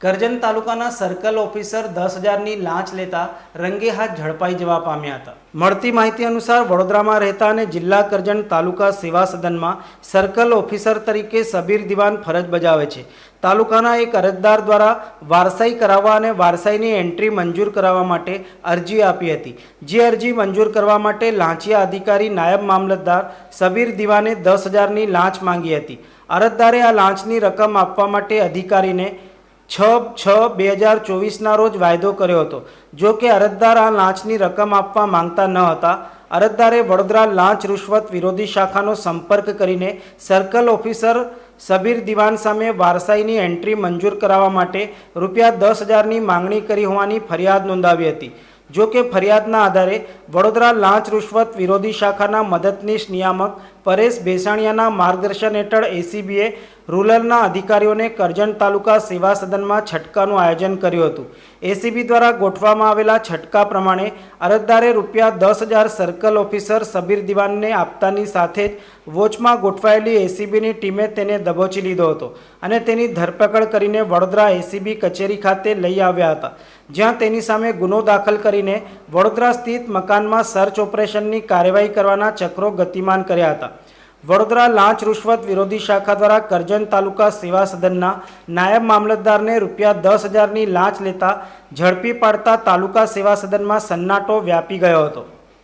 કરજણ તાલુકાના circle officer દસ હજારની લાંચ લેતા રંગે હાથ ઝડપાઈ જવા પામ્યા હતા. મળતી માહિતી અનુસાર વડોદરામાં રહેતા અને જિલ્લા કરજણ તાલુકા સેવા સદનમાં સર્કલ ઓફિસર તરીકે સબીર દિવાન ફરજ બજાવે છે. તાલુકાના એક અરજદાર દ્વારા વારસાઈ કરાવવા અને વારસાઈની એન્ટ્રી મંજૂર કરાવવા માટે અરજી આપી હતી. જે અરજી મંજૂર કરવા માટે લાંચિયા અધિકારી નાયબ મામલતદાર સબીર દિવાને દસ હજારની લાંચ માંગી હતી. અરજદારે આ લાંચની રકમ આપવા માટે અધિકારીને છ છ બે હજાર ચોવીસના રોજ વાયદો કર્યો હતો. જો કે અરજદાર આ લાંચની રકમ આપવા માંગતા ન હતા. અરજદારે વડોદરા લાંચ રૂશ્વત વિરોધી શાખાનો સંપર્ક કરીને સર્કલ ઓફિસર સબીર દિવાન સામે વારસાઈની એન્ટ્રી મંજૂર કરાવવા માટે રૂપિયા દસ હજારની માંગણી કરી હોવાની ફરિયાદ નોંધાવી હતી. જો કે ફરિયાદના આધારે વડોદરા લાંચ રૂશ્વત વિરોધી શાખાના મદદનીશ નિયામક પરેશ ભેસાણિયાના માર્ગદર્શન હેઠળ એસીબીએ રૂરલના અધિકારીઓને કરજણ તાલુકા સેવા સદનમાં છટકાનું આયોજન કર્યું હતું. એસીબી દ્વારા ગોઠવવામાં આવેલા છટકા પ્રમાણે અરજદારે રૂપિયા દસ હજાર સર્કલ ઓફિસર સબીર દિવાનને આપતાની સાથે જ વોચમાં ગોઠવાયેલી એસીબીની ટીમે તેને દબોચી લીધો હતો અને તેની ધરપકડ કરીને વડોદરા એસીબી કચેરી ખાતે લઈ આવ્યા હતા. જ્યાં તેની સામે ગુનો દાખલ કરીને વડોદરા સ્થિત મકાનમાં સર્ચ ઓપરેશનની કાર્યવાહી કરવાના ચક્રો ગતિમાન કર્યા હતા. વડોદરા લાંચ રૂશ્વત વિરોધી શાખા દ્વારા કરજણ તાલુકા સેવા સદનના નાયબ મામલતદારને રૂપિયા દસ હજારની લાંચ લેતા ઝડપી પાડતા તાલુકા સેવા સદનમાં સન્નાટો વ્યાપી ગયો હતો.